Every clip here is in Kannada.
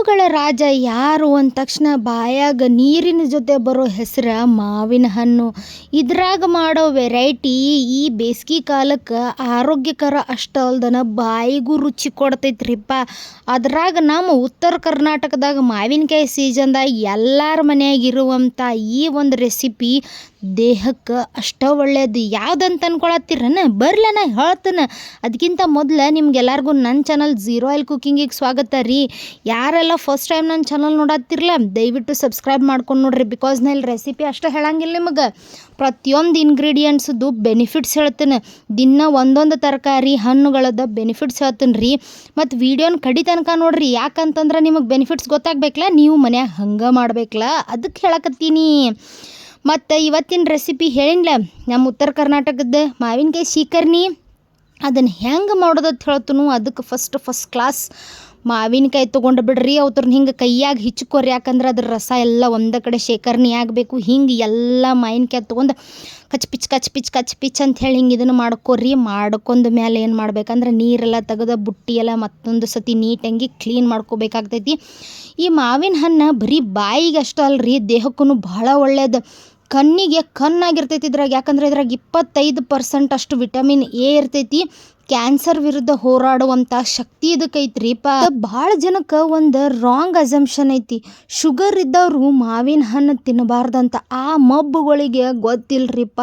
ಹಣ್ಣುಗಳ ರಾಜ ಯಾರು ಅಂದ ತಕ್ಷಣ ಬಾಯಾಗ ನೀರಿನ ಜೊತೆ ಬರೋ ಹೆಸರ ಮಾವಿನ ಹಣ್ಣು. ಇದ್ರಾಗ ಮಾಡೋ ವೆರೈಟಿ ಈ ಬೇಸಿಗೆ ಕಾಲಕ್ಕೆ ಆರೋಗ್ಯಕರ ಅಷ್ಟು ಅಲ್ದನ ಬಾಯಿಗೂ ರುಚಿ ಕೊಡ್ತೈತ್ರಿಪ್ಪ. ಅದ್ರಾಗ ನಮ್ಮ ಉತ್ತರ ಕರ್ನಾಟಕದಾಗ ಮಾವಿನಕಾಯಿ ಸೀಸನ್ದಾಗ ಎಲ್ಲರ ಮನ್ಯಾಗ ಇರುವಂಥ ಈ ಒಂದು ರೆಸಿಪಿ ದೇಹಕ್ಕೆ ಅಷ್ಟ ಒಳ್ಳೇದು. ಯಾವ್ದಂತ ಅನ್ಕೊಳತ್ತೀರನ? ಬರ್ಲನ, ಹೇಳ್ತೇನೆ. ಅದಕ್ಕಿಂತ ಮೊದಲು ನಿಮ್ಗೆಲ್ಲರಿಗೂ ನನ್ನ ಚಾನಲ್ ಝೀರೋ ಆಯಿಲ್ ಕುಕಿಂಗಿಗೆ ಸ್ವಾಗತ ರೀ. ಯಾರೆಲ್ಲ ಫಸ್ಟ್ ಟೈಮ್ ನನ್ನ ಚಾನಲ್ ನೋಡತ್ತಿರಲ್ಲ ದಯವಿಟ್ಟು ಸಬ್ಸ್ಕ್ರೈಬ್ ಮಾಡ್ಕೊಂಡು ನೋಡ್ರಿ. ಬಿಕಾಸ್ ನಾ ಇಲ್ಲಿ ರೆಸಿಪಿ ಅಷ್ಟೇ ಹೇಳಂಗಿಲ್ಲ ನಿಮಗೆ. ಪ್ರತಿಯೊಂದು ಇಂಗ್ರೀಡಿಯೆಂಟ್ಸ್ದು ಬೆನಿಫಿಟ್ಸ್ ಹೇಳ್ತೇನೆ. ದಿನ ಒಂದೊಂದು ತರಕಾರಿ, ಹಣ್ಣುಗಳದ ಬೆನಿಫಿಟ್ಸ್ ಹೇಳ್ತೀನಿ ರೀ. ಮತ್ತು ವೀಡಿಯೋನ ಕಡಿ ತನಕ ನೋಡ್ರಿ. ಯಾಕಂತಂದ್ರೆ ನಿಮಗೆ ಬೆನಿಫಿಟ್ಸ್ ಗೊತ್ತಾಗ್ಬೇಕಲ್ಲ ನೀವು ಮನ್ಯಾಗ ಹಂಗೆ ಮಾಡ್ಬೇಕಲ್ಲ ಅದಕ್ಕೆ ಹೇಳಕತ್ತೀನಿ. ಮತ್ತು ಇವತ್ತಿನ ರೆಸಿಪಿ ಹೇಳಿನ್ಲ. ನಮ್ಮ ಉತ್ತರ ಕರ್ನಾಟಕದ ಮಾವಿನಕಾಯಿ ಶೀಕರ್ಣಿ. ಅದನ್ನು ಹೆಂಗೆ ಮಾಡೋದಂತ ಹೇಳ್ತನು ಅದಕ್ಕೆ ಫಸ್ಟ್ ಫಸ್ಟ್ ಕ್ಲಾಸ್ ಮಾವಿನಕಾಯಿ ತೊಗೊಂಡು ಬಿಡ್ರಿ. ಅವ್ರನ್ನ ಹಿಂಗೆ ಕೈಯಾಗ ಹಿಚ್ಕೋರಿ. ಯಾಕಂದ್ರೆ ಅದ್ರ ರಸ ಎಲ್ಲ ಒಂದೇ ಕಡೆ ಶೇಖರಣೆ ಆಗಬೇಕು. ಹಿಂಗೆ ಎಲ್ಲ ಮಾವಿನಕಾಯಿ ತೊಗೊಂಡು ಕಚ್ ಪಿಚ್ ಕಚ್ ಪಿಚ್ ಕಚ್ ಪಿಚ್ ಅಂತ ಹೇಳಿ ಹಿಂಗೆ ಇದನ್ನು ಮಾಡ್ಕೊರಿ. ಮಾಡ್ಕೊಂಡ ಮೇಲೆ ಏನು ಮಾಡ್ಬೇಕಂದ್ರೆ ನೀರೆಲ್ಲ ತೆಗೆದ ಬುಟ್ಟಿ ಎಲ್ಲ ಮತ್ತೊಂದು ಸತಿ ನೀಟಂಗಿ ಕ್ಲೀನ್ ಮಾಡ್ಕೋಬೇಕಾಗ್ತೈತಿ. ಈ ಮಾವಿನ ಹಣ್ಣು ಬರೀ ಬಾಯಿಗೆ ಅಷ್ಟೇ ರೀ ದೇಹಕ್ಕೂ ಭಾಳ ಒಳ್ಳೇದು. ಕಣ್ಣಿಗೆ ಕಣ್ಣಾಗಿರ್ತೈತಿ ಇದ್ರಾಗ. ಯಾಕಂದ್ರೆ ಇದ್ರಾಗ ಇಪ್ಪತ್ತೈದು ಪರ್ಸೆಂಟ್ ಅಷ್ಟು ವಿಟಮಿನ್ ಎ ಇರ್ತೈತಿ. ಕ್ಯಾನ್ಸರ್ ವಿರುದ್ಧ ಹೋರಾಡುವಂಥ ಶಕ್ತಿ ಇದಕ್ಕೆ ಐತ್ರಿಪ್ಪ ಭಾಳ ಜನಕ್ಕೆ ಒಂದು ರಾಂಗ್ ಅಸಂಪ್ಷನ್ ಐತಿ. ಶುಗರ್ ಇದ್ದವರು ಮಾವಿನ ಹಣ್ಣು ತಿನ್ನಬಾರ್ದಂತ ಆ ಮಬ್ಬುಗಳಿಗೆ ಗೊತ್ತಿಲ್ಲರಿಪ್ಪ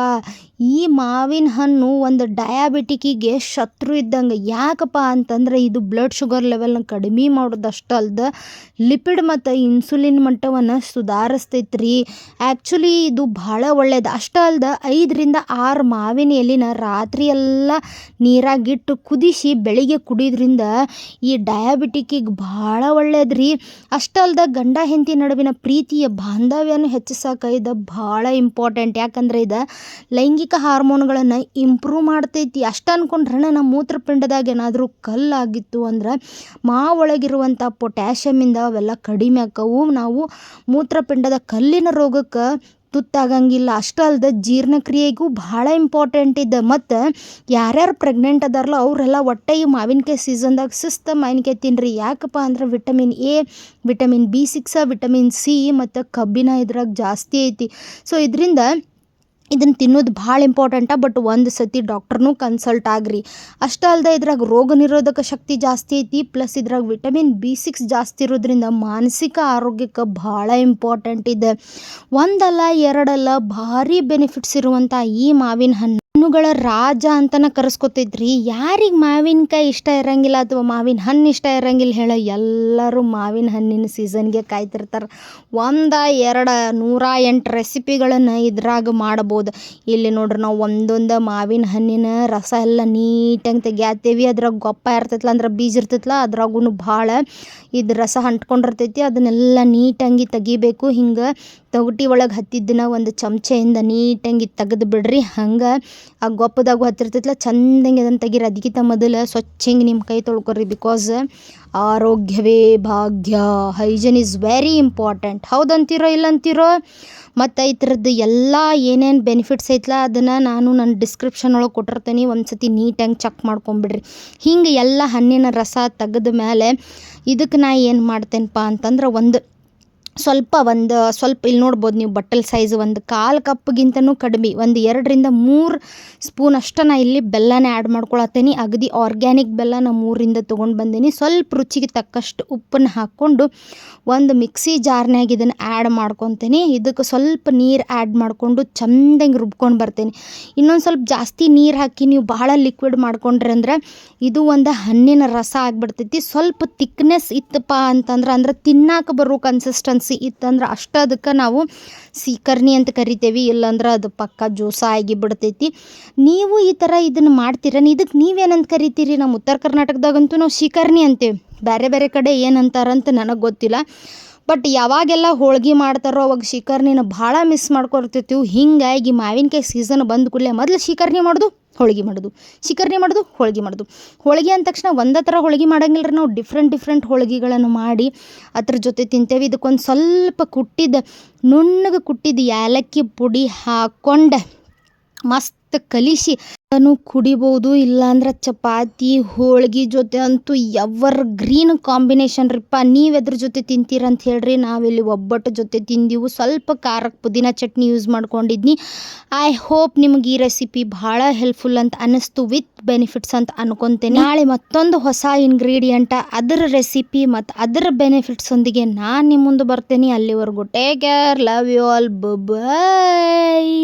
ಈ ಮಾವಿನ ಹಣ್ಣು ಒಂದು ಡಯಾಬಿಟಿಕಿಗೆ ಶತ್ರು ಇದ್ದಂಗೆ ಯಾಕಪ್ಪ ಅಂತಂದ್ರೆ ಇದು ಬ್ಲಡ್ ಶುಗರ್ ಲೆವೆಲ್ನ ಕಡಿಮೆ ಮಾಡೋದಷ್ಟು ಅಲ್ದ ಲಿಪಿಡ್ ಮತ್ತು ಇನ್ಸುಲಿನ್ ಮಟ್ಟವನ್ನು ಸುಧಾರಿಸ್ತೈತ್ರಿ. ಆ್ಯಕ್ಚುಲಿ ಇದು ಭಾಳ ಒಳ್ಳೇದು. ಅಷ್ಟೇ ಅಲ್ದ ಐದರಿಂದ ಆರು ಮಾವಿನ ಎಲೆನ ರಾತ್ರಿ ಎಲ್ಲ ನೀರಾಗಿಟ್ಟು ಕುದಿಸಿ ಬೆಳಿಗ್ಗೆ ಕುಡಿಯೋದ್ರಿಂದ ಈ ಡಯಾಬಿಟಿಕಿಗೆ ಭಾಳ ಒಳ್ಳೇದು ರೀ ಅಷ್ಟಲ್ದ ಗಂಡ ಹೆಂಡತಿ ನಡುವಿನ ಪ್ರೀತಿಯ ಬಾಂಧವ್ಯನೂ ಹೆಚ್ಚಿಸಕ್ಕೆ ಇದು ಭಾಳ ಇಂಪಾರ್ಟೆಂಟ್ ಯಾಕಂದ್ರೆ ಇದು ಲೈಂಗಿಕ ಹಾರ್ಮೋನ್ಗಳನ್ನು ಇಂಪ್ರೂವ್ ಮಾಡ್ತೈತಿ. ಅಷ್ಟು ಅನ್ಕೊಂಡ್ರೆ ನಮ್ಮ ಮೂತ್ರಪಿಂಡದಾಗ ಏನಾದರೂ ಕಲ್ಲಾಗಿತ್ತು ಅಂದ್ರೆ ಮಾ ಒಳಗಿರುವಂಥ ಪೊಟ್ಯಾಷಿಯಮಿಂದ ಅವೆಲ್ಲ ಕಡಿಮೆ ಆಕ್ಕವು. ನಾವು ಮೂತ್ರಪಿಂಡದ ಕಲ್ಲಿನ ರೋಗಕ್ಕೆ ತುತ್ತಾಗಂಗಿಲ್ಲ. ಅಷ್ಟೇ ಅಲ್ದೆ ಜೀರ್ಣಕ್ರಿಯೆಗೂ ಭಾಳ ಇಂಪಾರ್ಟೆಂಟ್ ಇದೆ ಮತ್ತು ಯಾರ್ಯಾರು ಪ್ರೆಗ್ನೆಂಟ್ ಅದಾರಲ್ಲ ಅವರೆಲ್ಲ ಒಟ್ಟು ಈ ಮಾವಿನಕಾಯಿ ಸೀಸನ್ದಾಗ ಸುಸ್ತು ಮಾವಿನಕಾಯಿ ತಿನ್ನಿರಿ ಯಾಕಪ್ಪ ಅಂದ್ರೆ vitamin A vitamin B six vitamin C ಮತ್ತು ಕಬ್ಬಿನ ಇದ್ರಾಗ ಜಾಸ್ತಿ ಐತಿ. ಸೊ ಇದರಿಂದ ಇದನ್ನು ತಿನ್ನೋದು ಭಾಳ ಇಂಪಾರ್ಟೆಂಟ ಬಟ್ ಒಂದು ಸತಿ ಡಾಕ್ಟ್ರನ್ನೂ ಕನ್ಸಲ್ಟ್ ಆಗ್ರಿ. ಅಷ್ಟೇ ಅಲ್ಲದೆ ಇದ್ರಾಗ ರೋಗ ನಿರೋಧಕ ಶಕ್ತಿ ಜಾಸ್ತಿ ಐತಿ ಪ್ಲಸ್ ಇದ್ರಾಗ ವಿಟಮಿನ್ ಬಿ ಸಿಕ್ಸ್ ಜಾಸ್ತಿ ಇರೋದ್ರಿಂದ ಮಾನಸಿಕ ಆರೋಗ್ಯಕ್ಕೆ ಭಾಳ ಇಂಪಾರ್ಟೆಂಟ್ ಇದೆ. ಒಂದಲ್ಲ ಎರಡಲ್ಲ ಭಾರಿ ಬೆನಿಫಿಟ್ಸ್ ಇರುವಂಥ ಈ ಮಾವಿನ ಹಣ್ಣು. ಹಣ್ಣುಗಳ ರಾಜ ಅಂತನ ಕರೆಸ್ಕೊತಿದ್ರಿ. ಯಾರಿಗೆ ಮಾವಿನಕಾಯಿ ಇಷ್ಟ ಇರಂಗಿಲ್ಲ ಅಥವಾ ಮಾವಿನ ಹಣ್ಣು ಇಷ್ಟ ಇರಂಗಿಲ್ಲ ಹೇಳೋ. ಎಲ್ಲರೂ ಮಾವಿನ ಹಣ್ಣಿನ ಸೀಸನ್ಗೆ ಕಾಯ್ತಿರ್ತಾರೆ. ಒಂದ, ಎರಡು, ನೂರ ಎಂಟು ರೆಸಿಪಿಗಳನ್ನು ಇದ್ರಾಗ ಮಾಡ್ಬೋದು. ಇಲ್ಲಿ ನೋಡ್ರಿ ನಾವು ಒಂದೊಂದು ಮಾವಿನ ಹಣ್ಣಿನ ರಸ ಎಲ್ಲ ನೀಟಾಗಿ ತೆಗ್ಯಾತೇವಿ. ಅದ್ರಾಗ ಗೊಪ್ಪ ಇರ್ತೈತಲ್ಲ ಅಂದ್ರೆ ಬೀಜ ಇರ್ತೈತಲ್ಲ ಅದ್ರಾಗೂ ಭಾಳ ಇದು ರಸ ಅಂಟ್ಕೊಂಡಿರ್ತೈತಿ. ಅದನ್ನೆಲ್ಲ ನೀಟಾಗಿ ತೆಗಿಬೇಕು. ಹಿಂಗೆ ತೊಗಟಿ ಒಳಗೆ ಹತ್ತಿದ್ದನ್ನ ಒಂದು ಚಮಚೆಯಿಂದ ನೀಟಾಗಿ ತೆಗೆದು ಬಿಡ್ರಿ. ಹಂಗೆ ಆ ಗೊಪ್ಪದಾಗು ಹತ್ತಿರ್ತೈತಲ್ಲ ಚಂದಂಗೆ ಅದನ್ನು ತೆಗೀರಿ. ಅದಕ್ಕಿಂತ ಮೊದಲು ಸ್ವಚ್ಛ ಹಿಂಗೆ ನಿಮ್ಮ ಕೈ ತೊಳ್ಕೊರಿ ಬಿಕಾಸ್ ಆರೋಗ್ಯವೇ ಭಾಗ್ಯ. ಹೈಜನ್ ಈಸ್ ವೆರಿ ಇಂಪಾರ್ಟೆಂಟ್ ಹೌದಂತೀರೋ ಇಲ್ಲ ಅಂತೀರೋ ಮತ್ತು ಈ ಥರದ್ದು ಎಲ್ಲ ಏನೇನು ಬೆನಿಫಿಟ್ಸ್ ಐತಲ್ಲ ಅದನ್ನು ನಾನು ನನ್ನ ಡಿಸ್ಕ್ರಿಪ್ಷನ್ ಒಳಗೆ ಕೊಟ್ಟಿರ್ತೀನಿ. ಒಂದು ಸತಿ ನೀಟಾಗಿ ಚೆಕ್ ಮಾಡ್ಕೊಂಬಿಡ್ರಿ. ಹಿಂಗೆ ಎಲ್ಲ ಹಣ್ಣಿನ ರಸ ತೆಗೆದ ಮೇಲೆ ಇದಕ್ಕೆ ನಾ ಏನು ಮಾಡ್ತೇನಪ್ಪ ಅಂತಂದ್ರೆ ಒಂದು ಸ್ವಲ್ಪ ಒಂದು, ಸ್ವಲ್ಪ ಇಲ್ಲಿ ನೋಡ್ಬೋದು ನೀವು ಬಟ್ಟಲ್ ಸೈಜ್ ಒಂದು ಕಾಲು ಕಪ್ಗಿಂತನೂ ಕಡಿಮೆ. ಒಂದು ಎರಡರಿಂದ ಮೂರು ಸ್ಪೂನ್ ಅಷ್ಟು ನಾ ಇಲ್ಲಿ ಬೆಲ್ಲನೇ ಆ್ಯಡ್ ಮಾಡ್ಕೊಳತ್ತೀನಿ. ಅಗದಿ ಆರ್ಗ್ಯಾನಿಕ್ ಬೆಲ್ಲ ನಾ ಮೂರಿಂದ ತೊಗೊಂಡು ಬಂದೀನಿ. ಸ್ವಲ್ಪ ರುಚಿಗೆ ತಕ್ಕಷ್ಟು ಉಪ್ಪನ್ನು ಹಾಕ್ಕೊಂಡು ಒಂದು ಮಿಕ್ಸಿ ಜಾರ್ನ್ಯಾಗ ಇದನ್ನು ಆ್ಯಡ್ ಮಾಡ್ಕೊತೀನಿ. ಇದಕ್ಕೆ ಸ್ವಲ್ಪ ನೀರು ಆ್ಯಡ್ ಮಾಡಿಕೊಂಡು ಚಂದಂಗೆ ರುಬ್ಕೊಂಡು ಬರ್ತೀನಿ. ಇನ್ನೊಂದು ಸ್ವಲ್ಪ ಜಾಸ್ತಿ ನೀರು ಹಾಕಿ ನೀವು ಭಾಳ ಲಿಕ್ವಿಡ್ ಮಾಡ್ಕೊಂಡ್ರಿ ಅಂದ್ರೆ ಇದು ಒಂದು ಹಣ್ಣಿನ ರಸ ಆಗಿಬಿಡ್ತೈತಿ. ಸ್ವಲ್ಪ ತಿಕ್ನೆಸ್ ಇತ್ತಪ್ಪ ಅಂತಂದ್ರೆ ಅಂದ್ರೆ ತಿನ್ನಾಕ ಬರೋ ಕನ್ಸಿಸ್ಟೆನ್ಸಿ ಇತ್ತಂದ್ರೆ ಅಷ್ಟು ಅದಕ್ಕೆ ನಾವು ಸೀಕರ್ಣಿ ಅಂತ ಕರಿತೇವೆ, ಇಲ್ಲಾಂದ್ರೆ ಅದು ಪಕ್ಕ ಜ್ಯೂಸ ಆಗಿ ಬಿಡ್ತೈತಿ. ನೀವು ಈ ಥರ ಇದನ್ನು ಮಾಡ್ತೀರ? ಇದಕ್ಕೆ ನೀವೇನಂತ ಕರಿತೀರಿ? ನಮ್ಮ ಉತ್ತರ ಕರ್ನಾಟಕದಾಗಂತೂ ನಾವು ಸೀಕರ್ಣಿ ಅಂತೇವೆ. ಬೇರೆ ಬೇರೆ ಕಡೆ ಏನಂತಾರಂತ ನನಗೆ ಗೊತ್ತಿಲ್ಲ. ಬಟ್ ಯಾವಾಗೆಲ್ಲ ಹೋಳ್ಗೆ ಮಾಡ್ತಾರೋ ಅವಾಗ ಶಿಕರ್ಣಿನ ಭಾಳ ಮಿಸ್ ಮಾಡ್ಕೊಳ್ತಿರ್ತೀವಿ. ಹಿಂಗಾಗಿ ಮಾವಿನಕಾಯಿ ಸೀಸನ್ ಬಂದ ಕೂಡಲೇ ಮೊದಲು ಶಿಕರ್ಣಿ ಮಾಡೋದು, ಹೋಳಿಗೆ ಮಾಡೋದು. ಶಿಕರ್ಣಿ ಮಾಡೋದು, ಹೋಳಿಗೆ ಮಾಡೋದು. ಹೋಳಿಗೆ ಅಂದ ತಕ್ಷಣ ಒಂದೇ ಥರ ಹೋಳಿಗೆ ಮಾಡಂಗಿಲ್ಲ ರೀ ನಾವು. ಡಿಫ್ರೆಂಟ್ ಡಿಫ್ರೆಂಟ್ ಹೋಳಿಗೆಗಳನ್ನು ಮಾಡಿ ಅದ್ರ ಜೊತೆ ತಿಂತೇವೆ. ಇದಕ್ಕೊಂದು ಸ್ವಲ್ಪ ಕುಟ್ಟಿದ, ನುಣ್ಣಗೆ ಕುಟ್ಟಿದ ಏಲಕ್ಕಿ ಪುಡಿ ಹಾಕ್ಕೊಂಡು ಮಸ್ತ್ ಕಲಿಸಿ ಅನು ಕುಡಿಬಹುದು ಇಲ್ಲಾಂದ್ರೆ ಚಪಾತಿ, ಹೋಳಿಗೆ ಜೊತೆ ಅಂತೂ ಎವರ್ ಗ್ರೀನ್ ಕಾಂಬಿನೇಷನ್ ರೀಪ್ಪ. ನೀವು ಎದ್ರ ಜೊತೆ ತಿಂತೀರಂತ ಹೇಳ್ರಿ. ನಾವಿಲ್ಲಿ ಒಬ್ಬಟ್ಟು ಜೊತೆ ತಿಂದೆವು. ಸ್ವಲ್ಪ ಖಾರಕ್ಕೆ ಪುದೀನ ಚಟ್ನಿ ಯೂಸ್ ಮಾಡ್ಕೊಂಡಿದ್ನಿ. ಐ ಹೋಪ್ ನಿಮ್ಗೆ ಈ ರೆಸಿಪಿ ಭಾಳ ಹೆಲ್ಪ್ಫುಲ್ ಅಂತ ಅನ್ನಿಸ್ತು ವಿತ್ ಬೆನಿಫಿಟ್ಸ್ ಅಂತ ಅನ್ಕೊತೇನೆ. ನಾಳೆ ಮತ್ತೊಂದು ಹೊಸ ಇಂಗ್ರೀಡಿಯಂಟ ಅದರ ರೆಸಿಪಿ ಮತ್ತು ಅದರ ಬೆನಿಫಿಟ್ಸೊಂದಿಗೆ ನಾನು ನಿಮ್ಮ ಮುಂದೆ ಬರ್ತೇನೆ. ಅಲ್ಲಿವರೆಗೂ take care love you all bye